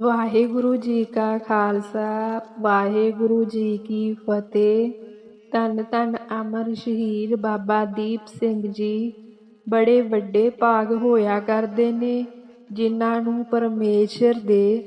ਵਾਹਿਗੁਰੂ ਜੀ ਕਾ ਖਾਲਸਾ, ਵਾਹਿਗੁਰੂ ਜੀ ਕੀ ਫਤਿਹ। ਧੰਨ ਧੰਨ ਅਮਰ ਸ਼ਹੀਦ ਬਾਬਾ ਦੀਪ ਸਿੰਘ ਜੀ, ਬੜੇ ਵੱਡੇ ਭਾਗ ਹੋਇਆ ਕਰਦੇ ਨੇ, ਜਿਨ੍ਹਾਂ ਨੂੰ ਪਰਮੇਸ਼ਰ ਦੇ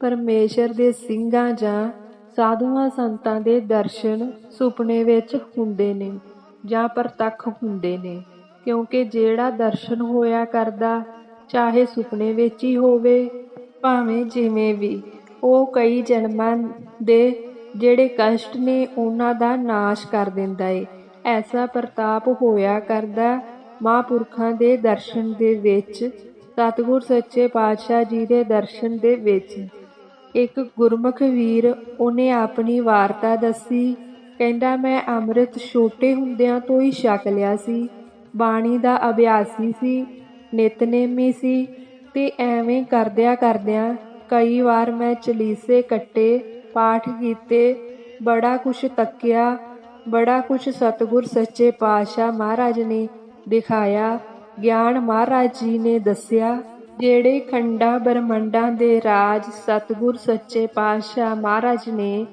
ਪਰਮੇਸ਼ਰ ਦੇ ਸਿੰਘਾਂ ਜਾਂ ਸਾਧੂਆਂ ਸੰਤਾਂ ਦੇ ਦਰਸ਼ਨ ਸੁਪਨੇ ਵਿੱਚ ਹੁੰਦੇ ਨੇ ਜਾਂ ਪ੍ਰਤੱਖ ਹੁੰਦੇ ਨੇ। ਕਿਉਂਕਿ ਜਿਹੜਾ ਦਰਸ਼ਨ ਹੋਇਆ ਕਰਦਾ, ਚਾਹੇ ਸੁਪਨੇ ਵਿੱਚ ਹੀ ਹੋਵੇ ਭਾਵੇਂ ਜਿਵੇਂ ਵੀ, ਉਹ ਕਈ ਜਨਮਾਂ ਦੇ ਜਿਹੜੇ ਕਸ਼ਟ ਨੇ, ਉਹਨਾਂ ਦਾ ਨਾਸ਼ ਕਰ ਦਿੰਦਾ ਏ। ਐਸਾ ਪ੍ਰਤਾਪ ਹੋਇਆ ਕਰਦਾ ਮਹਾਂਪੁਰਖਾਂ ਦੇ ਦਰਸ਼ਨ ਦੇ ਵਿੱਚ, ਸਤਿਗੁਰ ਸੱਚੇ ਪਾਤਸ਼ਾਹ ਜੀ ਦੇ ਦਰਸ਼ਨ ਦੇ ਵਿੱਚ। ਇੱਕ ਗੁਰਮੁਖ ਵੀਰ ਉਹਨੇ ਆਪਣੀ ਵਾਰਤਾ ਦੱਸੀ, ਕਹਿੰਦਾ, ਮੈਂ ਅੰਮ੍ਰਿਤ ਛੋਟੇ ਹੁੰਦਿਆਂ ਤੋਂ ਹੀ ਛਕ ਲਿਆ ਸੀ। ਬਾਣੀ ਦਾ ਅਭਿਆਸੀ ਸੀ, ਨਿਤਨੇਮੀ ਸੀ ਤੇ ਐਵੇਂ ਕਰਦਿਆਂ ਕਰਦਿਆਂ ਕਈ ਵਾਰ ਮੈਂ ਚਲੀਸੇ ਕੱਟੇ, ਪਾਠ ਕੀਤੇ, ਬੜਾ ਕੁਛ ਤੱਕਿਆ, ਬੜਾ ਕੁਛ ਸਤਿਗੁਰ ਸੱਚੇ ਪਾਤਸ਼ਾਹ ਮਹਾਰਾਜ ਨੇ ਦਿਖਾਇਆ, ਗਿਆਨ ਮਹਾਰਾਜ ਜੀ ਨੇ ਦੱਸਿਆ, ਜਿਹੜੇ ਖੰਡਾ ਬ੍ਰਹਮੰਡਾਂ ਦੇ ਰਾਜ ਸਤਿਗੁਰ ਸੱਚੇ ਪਾਤਸ਼ਾਹ ਮਹਾਰਾਜ ਨੇ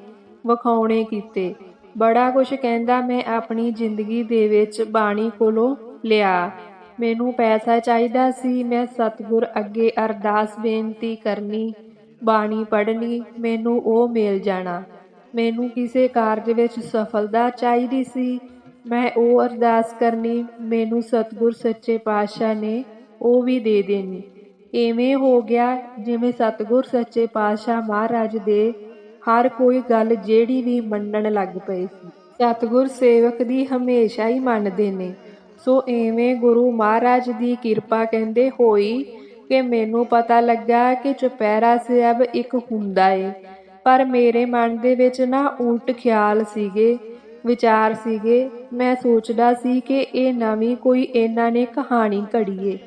ਵਿਖਾਉਣੇ ਕੀਤੇ। ਬੜਾ ਕੁਛ ਕਹਿੰਦਾ ਮੈਂ ਆਪਣੀ ਜ਼ਿੰਦਗੀ ਦੇ ਵਿੱਚ ਬਾਣੀ ਕੋਲੋਂ ਲਿਆ। ਮੈਨੂੰ ਪੈਸਾ ਚਾਹੀਦਾ ਸੀ, ਮੈਂ ਸਤਿਗੁਰ ਅੱਗੇ ਅਰਦਾਸ ਬੇਨਤੀ ਕਰਨੀ, ਬਾਣੀ ਪੜ੍ਹਨੀ, ਮੈਨੂੰ ਉਹ ਮਿਲ ਜਾਣਾ। ਮੈਨੂੰ ਕਿਸੇ ਕਾਰਜ ਵਿੱਚ ਸਫਲਤਾ ਚਾਹੀਦੀ ਸੀ। ਮੈਂ ਉਹ ਅਰਦਾਸ ਕਰਨੀ, ਮੈਨੂੰ ਸਤਿਗੁਰ ਸੱਚੇ ਪਾਤਸ਼ਾਹ ਨੇ ਉਹ ਵੀ ਦੇ ਦੇਣੀ। ਐਵੇਂ ਹੋ ਗਿਆ, ਜਿਵੇਂ ਸਤਿਗੁਰ ਸੱਚੇ ਪਾਤਸ਼ਾਹ ਮਹਾਰਾਜ ਦੇ ਹਰ ਕੋਈ ਗੱਲ ਜਿਹੜੀ ਵੀ ਮੰਨਣ ਲੱਗ ਪਏ ਸੀ। ਸਤਿਗੁਰ ਸੇਵਕ ਦੀ ਹਮੇਸ਼ਾ ਹੀ ਮੰਨਦੇ ਨੇ। ਸੋ ਐਵੇਂ ਗੁਰੂ ਮਹਾਰਾਜ ਦੀ ਕਿਰਪਾ ਕਹਿੰਦੇ ਹੋਈ ਕਿ ਮੈਨੂੰ ਪਤਾ ਲੱਗਾ ਕਿ ਚੁਪਹਿਰਾ ਸਾਹਿਬ ਇੱਕ ਹੁੰਦਾ ਏ। ਪਰ ਮੇਰੇ ਮਨ ਦੇ ਵਿੱਚ ਨਾ ਉਲਟ ਖਿਆਲ ਸੀਗੇ, ਵਿਚਾਰ ਸੀਗੇ। ਮੈਂ ਸੋਚਦਾ ਸੀ ਕਿ ਇਹ ਨਵੀਂ ਕੋਈ ਇਹਨਾਂ ਨੇ ਕਹਾਣੀ ਘੜੀ ਏ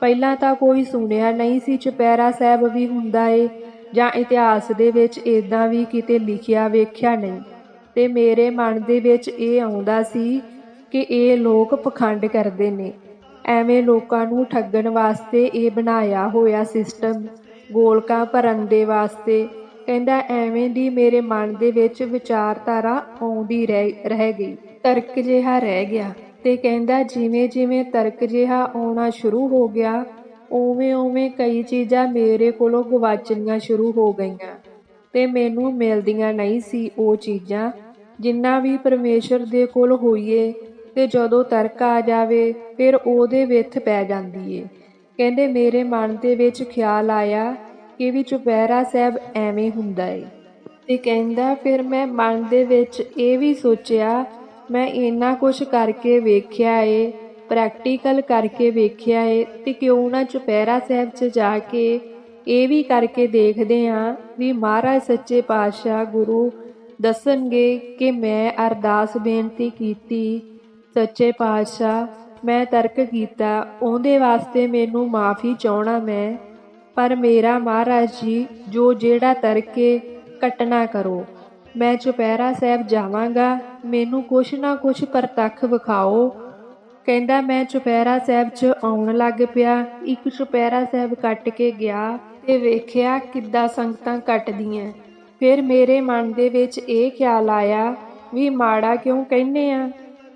ਪਹਿਲਾਂ ਤਾਂ ਕੋਈ ਸੁਣਿਆ ਨਹੀਂ ਸੀ ਚੁਪਹਿਰਾ ਸਾਹਿਬ ਵੀ ਹੁੰਦਾ ਏ, ਜਾਂ ਇਤਿਹਾਸ ਦੇ ਵਿੱਚ ਇਦਾਂ ਵੀ ਕਿਤੇ ਲਿਖਿਆ ਵੇਖਿਆ ਨਹੀਂ। ਤੇ ਮੇਰੇ ਮਨ ਦੇ ਵਿੱਚ ਇਹ ਆਉਂਦਾ ਸੀ ਕਿ ਇਹ ਲੋਕ ਪਖੰਡ ਕਰਦੇ ਨੇ। ਐਵੇਂ ਲੋਕਾਂ ਨੂੰ ਠੱਗਣ ਵਾਸਤੇ ਇਹ ਬਣਾਇਆ ਹੋਇਆ ਸਿਸਟਮ ਗੋਲਕਾਂ ਭਰਨ ਦੇ ਵਾਸਤੇ, ਕਹਿੰਦਾ ਐਵੇਂ ਦੀ ਮੇਰੇ ਮਨ ਦੇ ਵਿੱਚ ਵਿਚਾਰਧਾਰਾ ਆਉਂਦੀ ਰਹਿ ਗਈ, ਤਰਕ ਜਿਹਾ ਰਹਿ ਗਿਆ। ਤੇ ਕਹਿੰਦਾ ਜਿਵੇਂ ਜਿਵੇਂ ਤਰਕ ਜਿਹਾ ਆਉਣਾ ਸ਼ੁਰੂ ਹੋ ਗਿਆ, ਉਵੇਂ ਉਵੇਂ ਕਈ ਚੀਜ਼ਾਂ ਮੇਰੇ ਕੋਲੋਂ ਗਵਾਚਣੀਆਂ ਸ਼ੁਰੂ ਹੋ ਗਈਆਂ। ਤੇ ਮੈਨੂੰ ਮਿਲਦੀਆਂ ਨਹੀਂ ਸੀ ਉਹ ਚੀਜ਼ਾਂ, ਜਿੰਨਾ ਵੀ ਪਰਮੇਸ਼ਰ ਦੇ ਕੋਲ ਹੋਈਏ ਤੇ ਜਦੋਂ ਤਰਕ ਆ ਜਾਵੇ, ਫਿਰ ਉਹਦੇ ਵਿੱਚ ਪੈ ਜਾਂਦੀ ਏ। ਕਹਿੰਦੇ, ਮੇਰੇ ਮਨ ਦੇ ਵਿੱਚ ਖਿਆਲ ਆਇਆ ਕਿ ਵੀ ਚੁਪਹਿਰਾ ਸਾਹਿਬ ਐਵੇਂ ਹੁੰਦਾ ਏ। ਤੇ ਕਹਿੰਦਾ, ਫਿਰ ਮੈਂ ਮਨ ਦੇ ਵਿੱਚ ਇਹ ਵੀ ਸੋਚਿਆ, ਮੈਂ ਇੰਨਾ ਕੁਝ ਕਰਕੇ ਵੇਖਿਆ ਏ ਪ੍ਰੈਕਟੀਕਲ ਕਰਕੇ ਵੇਖਿਆ ਏ, ਤੇ ਕਿਉਂ ਨਾ ਚੁਪਹਿਰਾ ਸਾਹਿਬ 'ਚ ਜਾ ਕੇ ਇਹ ਵੀ ਕਰਕੇ ਦੇਖਦੇ ਆਂ ਵੀ ਮਹਾਰਾਜ ਸੱਚੇ ਪਾਤਸ਼ਾਹ ਗੁਰੂ ਦੱਸਣਗੇ ਕਿ ਮੈਂ ਅਰਦਾਸ ਬੇਨਤੀ ਕੀਤੀ ਸੱਚੇ ਪਾਤਸ਼ਾਹ, ਮੈਂ ਤਰਕ ਕੀਤਾ, ਉਹਦੇ ਵਾਸਤੇ ਮੈਨੂੰ ਮਾਫੀ ਚਾਹਣਾ ਮੈਂ। ਪਰ ਮੇਰਾ ਮਹਾਰਾਜ ਜੀ, ਜੋ ਜਿਹੜਾ ਤਰਕੇ, ਕਟਣਾ ਕਰੋ। ਮੈਂ ਚੁਪਹਿਰਾ ਸਾਹਿਬ ਜਾਵਾਂਗਾ, ਮੈਨੂੰ ਕੁਛ ਨਾ ਕੁਛ ਪ੍ਰਤੱਖ ਵਿਖਾਓ। ਕਹਿੰਦਾ, ਮੈਂ ਚੁਪਹਿਰਾ ਸਾਹਿਬ 'ਚ ਆਉਣ ਲੱਗ ਪਿਆ। ਇੱਕ ਚੁਪਹਿਰਾ ਸਾਹਿਬ ਕੱਟ ਕੇ ਗਿਆ ਤੇ ਵੇਖਿਆ ਕਿੱਦਾਂ ਸੰਗਤਾਂ ਕੱਟਦੀਆਂ। ਫਿਰ ਮੇਰੇ ਮਨ ਦੇ ਵਿੱਚ ਇਹ ਖਿਆਲ ਆਇਆ ਵੀ ਮਾੜਾ ਕਿਉਂ ਕਹਿੰਨੇ ਆ?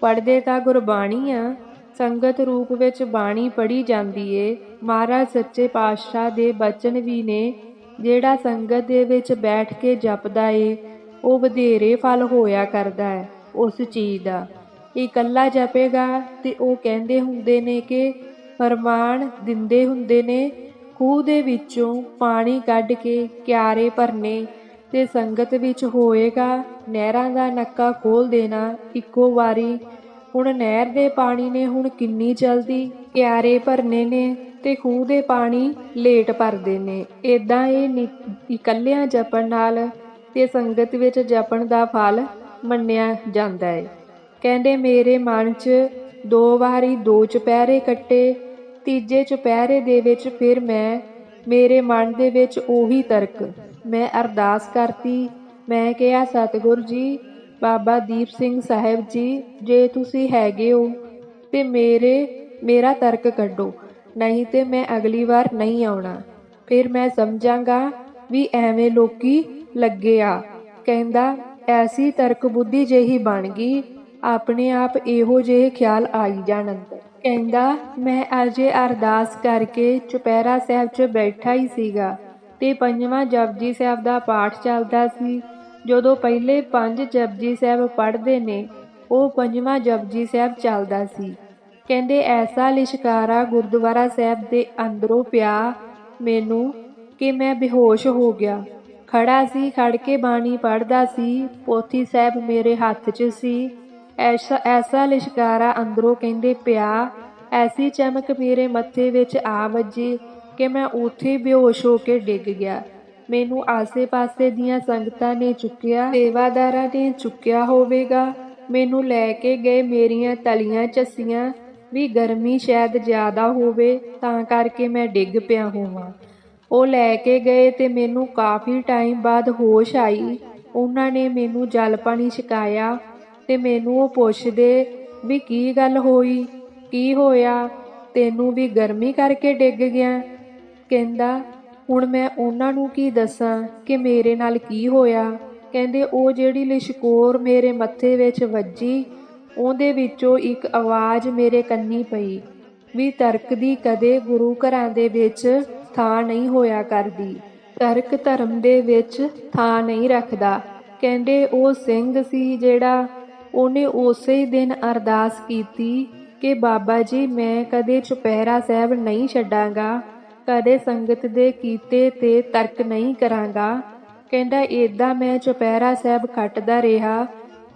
ਪੜਦੇ ਤਾਂ ਗੁਰਬਾਣੀ ਆ। ਸੰਗਤ ਰੂਪ ਵਿੱਚ ਬਾਣੀ ਪੜੀ ਜਾਂਦੀ ਏ। ਮਹਾਰਾਜ ਸੱਚੇ ਪਾਤਸ਼ਾਹ ਦੇ ਬਚਨ ਵੀ ਨੇ। ਜਿਹੜਾ ਸੰਗਤ ਦੇ ਵਿੱਚ ਬੈਠ ਕੇ ਜਪਦਾ ਏ, ਉਹ ਵਧੇਰੇ ਫਲ ਹੋਇਆ ਕਰਦਾ ਹੈ ਉਸ ਚੀਜ਼ ਦਾ। ਇਕੱਲਾ ਜਪੇਗਾ ਤੇ ਉਹ ਕਹਿੰਦੇ ਹੁੰਦੇ ਨੇ ਕਿ ਫਰਮਾਨ ਦਿੰਦੇ ਹੁੰਦੇ ਨੇ, ਖੂਹ ਦੇ ਵਿੱਚੋਂ ਪਾਣੀ ਕੱਢ ਕੇ ਕਿਆਰੇ ਭਰਨੇ ਤੇ ਸੰਗਤ ਵਿੱਚ ਹੋਏਗਾ, ਨਹਿਰਾਂ ਦਾ ਨੱਕਾ ਖੋਲ ਦੇਣਾ, ਇੱਕੋ ਵਾਰੀ ਹੁਣ ਨਹਿਰ ਦੇ ਪਾਣੀ ਨੇ ਹੁਣ ਕਿੰਨੀ ਜਲਦੀ ਕਿਆਰੇ ਭਰਨੇ ਨੇ ਤੇ ਖੂਹ ਦੇ ਪਾਣੀ ਲੇਟ ਭਰਦੇ ਨੇ। ਇਦਾਂ ਇਹ ਇਕੱਲਿਆਂ ਜਪਣ ਨਾਲ ਤੇ ਸੰਗਤ ਵਿੱਚ ਜਪਣ ਦਾ ਫਲ ਮੰਨਿਆ ਜਾਂਦਾ ਹੈ ਕਹਿੰਦੇ, ਮੇਰੇ ਮਨ 'ਚ ਦੋ ਵਾਰੀ ਦੋ ਚੁਪਹਿਰੇ ਕੱਟੇ, ਤੀਜੇ ਚੁਪਹਿਰੇ ਦੇ ਵਿੱਚ ਫਿਰ ਮੈਂ, ਮੇਰੇ ਮਨ ਦੇ ਵਿੱਚ ਉਹੀ ਤਰਕ। ਮੈਂ ਅਰਦਾਸ ਕਰਤੀ, ਮੈਂ ਕਿਹਾ, ਸਤਿਗੁਰ ਜੀ ਬਾਬਾ ਦੀਪ ਸਿੰਘ ਸਾਹਿਬ ਜੀ, ਜੇ ਤੁਸੀਂ ਹੈਗੇ ਹੋ ਤੇ ਮੇਰੇ, ਮੇਰਾ ਤਰਕ ਕੱਢੋ, ਨਹੀਂ ਤੇ ਮੈਂ ਅਗਲੀ ਵਾਰ ਨਹੀਂ ਆਉਣਾ। ਫਿਰ ਮੈਂ ਸਮਝਾਂਗਾ ਵੀ ਐਵੇਂ ਲੋਕੀ ਲੱਗੇ ਆ। ਕਹਿੰਦਾ, ਐਸੀ ਤਰਕ ਬੁੱਧੀ ਜਿਹੀ ਬਣ ਗਈ, ਆਪਣੇ ਆਪ ਇਹੋ ਜਿਹੇ ਖਿਆਲ ਆਈ ਜਾਣ ਅੰਦਰ। ਕਹਿੰਦਾ, ਮੈਂ ਅਜੇ ਅਰਦਾਸ ਕਰਕੇ ਚੁਪਹਿਰਾ ਸਾਹਿਬ 'ਚ ਬੈਠਾ ਹੀ ਸੀਗਾ ਤੇ ਪੰਜਵਾਂ ਜਪਜੀ ਸਾਹਿਬ ਦਾ ਪਾਠ ਚੱਲਦਾ ਸੀ। ਜਦੋਂ ਪਹਿਲੇ ਪੰਜ ਜਪਜੀ ਸਾਹਿਬ ਪੜ੍ਹਦੇ ਨੇ, ਉਹ ਪੰਜਵਾਂ ਜਪਜੀ ਸਾਹਿਬ ਚੱਲਦਾ ਸੀ। ਕਹਿੰਦੇ, ਐਸਾ ਲਿਸ਼ਕਾਰਾ ਗੁਰਦੁਆਰਾ ਸਾਹਿਬ ਦੇ ਅੰਦਰੋਂ ਪਿਆ, ਮੈਨੂੰ ਕਿ ਮੈਂ ਬੇਹੋਸ਼ ਹੋ ਗਿਆ। ਖੜਾ ਸੀ ਖੜ ਕੇ ਬਾਣੀ ਪੜਦਾ ਸੀ, ਪੋਥੀ ਸਾਹਿਬ ਮੇਰੇ ਹੱਥ 'ਚ ਸੀ। ਐਸਾ ਐਸਾ ਲਿਸ਼ਕਾਰਾ ਅੰਦਰੋਂ ਕਹਿੰਦੇ ਪਿਆ, ਐਸੀ ਚਮਕ ਮੇਰੇ ਮੱਥੇ ਵਿੱਚ ਆ ਵੱਜੀ ਕਿ ਮੈਂ ਉੱਥੇ ਬੇਹੋਸ਼ ਹੋ ਕੇ ਡਿੱਗ ਗਿਆ। ਮੈਨੂੰ ਆਸੇ-ਪਾਸੇ ਦੀਆਂ ਸੰਗਤਾਂ ਨੇ ਚੁੱਕਿਆ, ਸੇਵਾਦਾਰਾਂ ਨੇ ਚੁੱਕਿਆ ਹੋਵੇਗਾ। ਮੈਨੂੰ ਲੈ ਕੇ ਗਏ ਮੇਰੀਆਂ ਤਲੀਆਂ ਚੱਸੀਆਂ ਵੀ ਗਰਮੀ ਸ਼ਾਇਦ ਜ਼ਿਆਦਾ ਹੋਵੇ, ਤਾਂ ਕਰਕੇ ਮੈਂ ਡਿੱਗ ਪਿਆ ਹੋਵਾਂ। ਉਹ ਲੈ ਕੇ ਗਏ ਤੇ ਮੈਨੂੰ ਕਾਫੀ ਟਾਈਮ ਬਾਅਦ ਹੋਸ਼ ਆਈ। ਉਹਨਾਂ ਨੇ ਮੈਨੂੰ ਜਲ ਪਾਣੀ ਛਕਾਇਆ ਤੇ ਮੈਨੂੰ ਉਹ ਪੁੱਛਦੇ ਵੀ ਕੀ ਗੱਲ ਹੋਈ? ਕੀ ਹੋਇਆ? ਤੈਨੂੰ ਵੀ ਗਰਮੀ ਕਰਕੇ ਡਿੱਗ ਗਿਆ? ਕਹਿੰਦਾ ਹੁਣ ਮੈਂ ਉਹਨਾਂ ਨੂੰ ਕੀ ਦੱਸਾਂ ਕਿ ਮੇਰੇ ਨਾਲ ਕੀ ਹੋਇਆ? ਕਹਿੰਦੇ, ਉਹ ਜਿਹੜੀ ਲਿਸ਼ਕੋਰ ਮੇਰੇ ਮੱਥੇ ਵਿੱਚ ਵੱਜੀ, ਉਹਦੇ ਵਿੱਚੋਂ ਇੱਕ ਆਵਾਜ਼ ਮੇਰੇ ਕੰਨੀ ਪਈ ਵੀ ਤਰਕ ਦੀ ਕਦੇ ਗੁਰੂ ਘਰਾਂ ਦੇ ਵਿੱਚ ਥਾਂ ਨਹੀਂ ਹੋਇਆ ਕਰਦੀ, ਤਰਕ ਧਰਮ ਦੇ ਵਿੱਚ ਥਾਂ ਨਹੀਂ ਰੱਖਦਾ। ਕਹਿੰਦੇ, ਉਹ ਸਿੰਘ ਸੀ ਜਿਹੜਾ ਉਹਨੇ ਉਸੇ ਦਿਨ ਅਰਦਾਸ ਕੀਤੀ ਕਿ ਬਾਬਾ ਜੀ, ਮੈਂ ਕਦੇ ਚੁਪਹਿਰਾ ਸਾਹਿਬ ਨਹੀਂ ਛੱਡਾਂਗਾ। ਕਦੇ ਸੰਗਤ ਦੇ ਕੀਤੇ ਤੇ ਤਰਕ ਨਹੀਂ ਕਰਾਂਗਾ। ਕਹਿੰਦਾ, ਏਦਾਂ ਮੈਂ ਚੁਪਹਿਰਾ ਸਾਹਿਬ ਕੱਟਦਾ ਰਿਹਾ।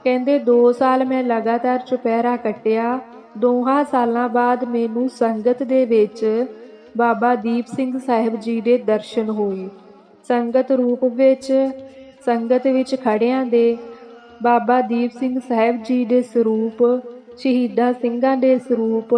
ਕਹਿੰਦੇ 2 ਸਾਲ ਮੈਂ ਲਗਾਤਾਰ ਚੁਪਹਿਰਾ ਕੱਟਿਆ। ਦੋਹਾਂ ਸਾਲਾਂ ਬਾਅਦ ਮੈਨੂੰ ਸੰਗਤ ਦੇ ਵਿੱਚ ਬਾਬਾ ਦੀਪ ਸਿੰਘ ਸਾਹਿਬ ਜੀ ਦੇ ਦਰਸ਼ਨ ਹੋਏ। ਸੰਗਤ ਰੂਪ ਵਿੱਚ, ਸੰਗਤ ਵਿੱਚ ਖੜਿਆਂ ਦੇ ਬਾਬਾ ਦੀਪ ਸਿੰਘ ਸਾਹਿਬ ਜੀ ਦੇ ਸਰੂਪ, ਸ਼ਹੀਦਾਂ ਸਿੰਘਾਂ ਦੇ ਸਰੂਪ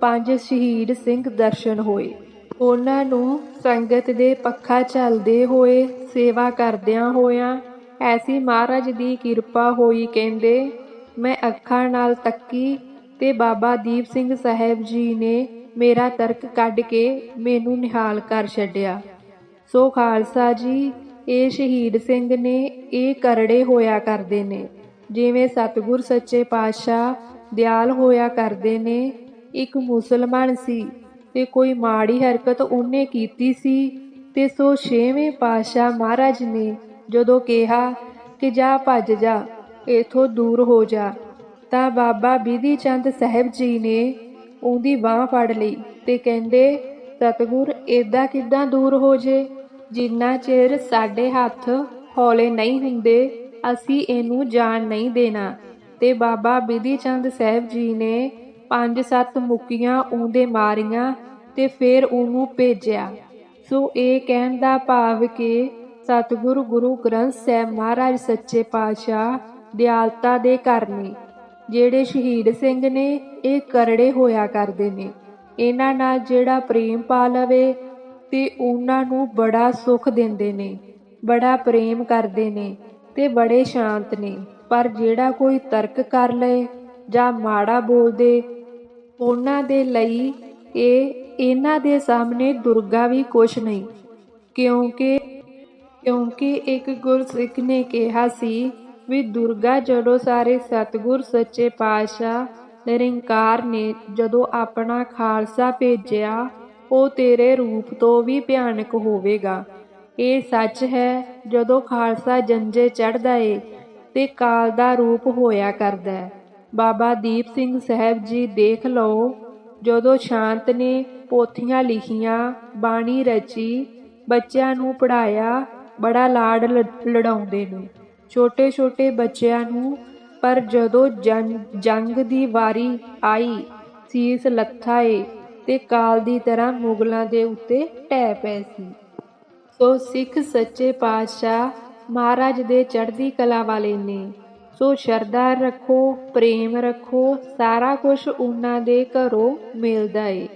ਪੰਜ ਸ਼ਹੀਦ ਸਿੰਘ ਦਰਸ਼ਨ ਹੋਏ। ਉਹਨਾਂ ਨੂੰ ਸੰਗਤ ਦੇ ਪੱਖਾ ਚੱਲਦੇ ਹੋਏ ਸੇਵਾ ਕਰਦਿਆਂ ਹੋਇਆਂ ਐਸੀ ਮਹਾਰਾਜ ਦੀ ਕਿਰਪਾ ਹੋਈ ਕਹਿੰਦੇ, ਮੈਂ ਅੱਖਾਂ ਨਾਲ ਤੱਕੀ ਤੇ ਬਾਬਾ ਦੀਪ ਸਿੰਘ ਸਾਹਿਬ ਜੀ ਨੇ ਮੇਰਾ ਤਰਕ ਕੱਢ ਕੇ ਮੈਨੂੰ ਨਿਹਾਲ ਕਰ ਛੱਡਿਆ। ਸੋ ਖਾਲਸਾ ਜੀ, ਇਹ ਸ਼ਹੀਦ ਸਿੰਘ ਨੇ ਇਹ ਕਰੜੇ ਹੋਇਆ ਕਰਦੇ ਨੇ। ਜਿਵੇਂ ਸਤਿਗੁਰ ਸੱਚੇ ਪਾਤਸ਼ਾਹ ਦਿਆਲ ਹੋਇਆ ਕਰਦੇ ਨੇ, ਇੱਕ ਮੁਸਲਮਾਨ ਸੀ। ਤੇ ਕੋਈ ਮਾੜੀ ਹਰਕਤ ਉਹਨੇ ਕੀਤੀ ਸੀ। ਤੇ ਸੋ ਛੇਵੇਂ ਪਾਤਸ਼ਾਹ ਮਹਾਰਾਜ ਨੇ ਜਦੋਂ ਕਿਹਾ ਕਿ ਜਾ ਭੱਜ ਜਾ, ਇਥੋਂ ਦੂਰ ਹੋ ਜਾ, ਤਾਂ ਬਾਬਾ ਬਿਧੀ ਚੰਦ ਸਾਹਿਬ ਜੀ ਨੇ ਉਹਦੀ ਬਾਹ ਫੜ ਲਈ ਤੇ ਕਹਿੰਦੇ, ਸਤਿਗੁਰ, ਏਦਾਂ ਕਿੱਦਾਂ ਦੂਰ ਹੋ ਜੇ? ਜਿੰਨਾ ਚਿਰ ਸਾਡੇ ਹੱਥ ਹੌਲੇ ਨਹੀਂ ਹੁੰਦੇ, ਅਸੀਂ ਇਹਨੂੰ ਜਾਣ ਨਹੀਂ ਦੇਣਾ। ਤੇ ਬਾਬਾ ਬਿਧੀ ਚੰਦ ਸਾਹਿਬ ਜੀ ਨੇ ਪੰਜ ਸੱਤ ਮੁੱਕੀਆਂ ਉਹਦੇ ਮਾਰੀਆਂ ਤੇ ਫਿਰ ਉਹਨੂੰ ਭੇਜਿਆ। ਸੋ ਇਹ ਕਹਿਣ ਦਾ ਭਾਵ ਕਿ ਸਤਿਗੁਰੂ ਗੁਰੂ ਗ੍ਰੰਥ ਸਾਹਿਬ ਮਹਾਰਾਜ ਸੱਚੇ ਪਾਤਸ਼ਾਹ ਦਿਆਲਤਾ ਦੇ ਘਰ ਨੇ, ਜਿਹੜੇ ਸ਼ਹੀਦ ਸਿੰਘ ਨੇ, ਇਹ ਕਰੜੇ ਹੋਇਆ ਕਰਦੇ ਨੇ। ਇਹਨਾਂ ਨਾਲ ਜਿਹੜਾ ਪ੍ਰੇਮ ਪਾ ਲਵੇ ਤੇ ਉਹਨਾਂ ਨੂੰ ਬੜਾ ਸੁੱਖ ਦਿੰਦੇ ਨੇ, ਬੜਾ ਪ੍ਰੇਮ ਕਰਦੇ ਨੇ ਤੇ ਬੜੇ ਸ਼ਾਂਤ ਨੇ। ਪਰ ਜਿਹੜਾ ਕੋਈ ਤਰਕ ਕਰ ਲਏ ਜਾਂ ਮਾੜਾ ਬੋਲਦੇ, ਉਹਨਾਂ ਦੇ ਲਈ ਇਹ ਇਹਨਾਂ ਦੇ ਸਾਹਮਣੇ ਦੁਰਗਾ ਵੀ ਕੁਛ ਨਹੀਂ, ਕਿਉਂਕਿ ਕਿਉਂਕਿ ਇੱਕ ਗੁਰਸਿੱਖ ਨੇ ਕਿਹਾ ਸੀ ਵੀ ਦੁਰਗਾ ਜਦੋਂ ਸਾਰੇ ਸਤਿਗੁਰ ਸੱਚੇ ਪਾਤਸ਼ਾਹ ਨਿਰੰਕਾਰ ਨੇ ਜਦੋਂ ਆਪਣਾ ਖਾਲਸਾ ਭੇਜਿਆ, ਉਹ ਤੇਰੇ ਰੂਪ ਤੋਂ ਵੀ ਭਿਆਨਕ ਹੋਵੇਗਾ। ਇਹ ਸੱਚ ਹੈ, ਜਦੋਂ ਖਾਲਸਾ ਜੰਜੇ ਚੜਦਾ ਏ ਤੇ ਕਾਲ ਦਾ ਰੂਪ ਹੋਇਆ ਕਰਦਾ ਹੈ। ਬਾਬਾ ਦੀਪ ਸਿੰਘ ਸਾਹਿਬ ਜੀ ਦੇਖ ਲਓ। ਜਦੋਂ ਸ਼ਾਂਤ ਨੇ ਪੋਥੀਆਂ ਲਿਖੀਆਂ, ਬਾਣੀ ਰਚੀ, ਬੱਚਿਆਂ ਨੂੰ ਪੜਾਇਆ ਬੜਾ ਲਾਡ ਲੜਾਉਂਦੇ ਨੇ। ਛੋਟੇ ਛੋਟੇ ਬੱਚਿਆਂ ਨੂੰ, ਪਰ ਜਦੋਂ ਜੰਗ ਦੀ ਵਾਰੀ ਆਈ, ਸੀਸ ਲੱਥਾ ਏ ਤੇ ਕਾਲ ਦੀ ਤਰ੍ਹਾਂ ਮੁਗਲਾਂ ਦੇ ਉੱਤੇ ਟਹਿ ਪਏ ਸੀ। ਸੋ ਸਿੱਖ ਸੱਚੇ ਪਾਤਸ਼ਾਹ ਮਹਾਰਾਜ ਦੇ ਚੜ੍ਹਦੀ ਕਲਾ ਵਾਲੇ ਨੇ। ਸੋ ਸ਼ਰਧਾ ਰੱਖੋ, ਪ੍ਰੇਮ ਰੱਖੋ, ਸਾਰਾ ਕੁਝ ਉਹਨਾਂ ਦੇ ਘਰੋਂ ਮਿਲਦਾ ਏ।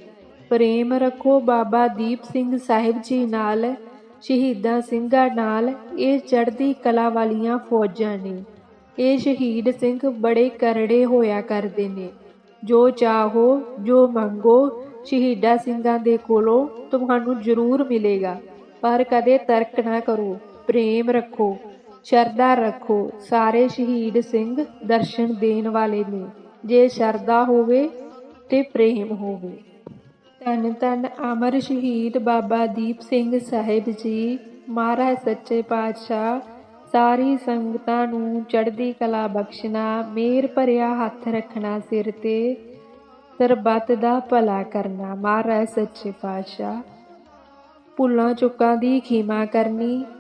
ਪ੍ਰੇਮ ਰੱਖੋ ਬਾਬਾ ਦੀਪ ਸਿੰਘ ਸਾਹਿਬ ਜੀ ਨਾਲ, ਸ਼ਹੀਦਾਂ ਸਿੰਘਾਂ ਨਾਲ, ਇਹ ਚੜ੍ਹਦੀ ਕਲਾ ਵਾਲੀਆਂ ਫੌਜਾਂ ਨੇ। ਇਹ ਸ਼ਹੀਦ ਸਿੰਘ ਬੜੇ ਕਰੜੇ ਹੋਇਆ ਕਰਦੇ ਨੇ। ਜੋ ਚਾਹੋ, ਜੋ ਮੰਗੋ, ਸ਼ਹੀਦਾਂ ਸਿੰਘਾਂ ਦੇ ਕੋਲੋਂ ਤੁਹਾਨੂੰ ਜ਼ਰੂਰ ਮਿਲੇਗਾ। ਪਰ ਕਦੇ ਤਰਕ ਨਾ ਕਰੋ, ਪ੍ਰੇਮ ਰੱਖੋ। ਸ਼ਰਧਾ ਰੱਖੋ। ਸਾਰੇ ਸ਼ਹੀਦ ਸਿੰਘ ਦਰਸ਼ਨ ਦੇਣ ਵਾਲੇ ਨੇ। ਜੇ ਸ਼ਰਧਾ ਹੋਵੇ ਤੇ ਪ੍ਰੇਮ ਹੋਵੇ। ਧੰਨ ਧੰਨ ਅਮਰ ਸ਼ਹੀਦ ਬਾਬਾ ਦੀਪ ਸਿੰਘ ਸਾਹਿਬ ਜੀ। ਮਹਾਰਾਜ ਸੱਚੇ ਪਾਤਸ਼ਾਹ, ਸਾਰੀ ਸੰਗਤਾਂ ਨੂੰ ਚੜ੍ਹਦੀ ਕਲਾ ਬਖਸ਼ਣਾ, ਮੇਰ ਭਰਿਆ ਹੱਥ ਰੱਖਣਾ ਸਿਰ ਤੇ, ਸਰਬੱਤ ਦਾ ਭਲਾ ਕਰਨਾ। ਮਹਾਰਾਜ ਸੱਚੇ ਪਾਤਸ਼ਾਹ, ਭੁੱਲਾਂ ਚੁੱਕਾਂ ਦੀ ਖਿਮਾ ਕਰਨੀ।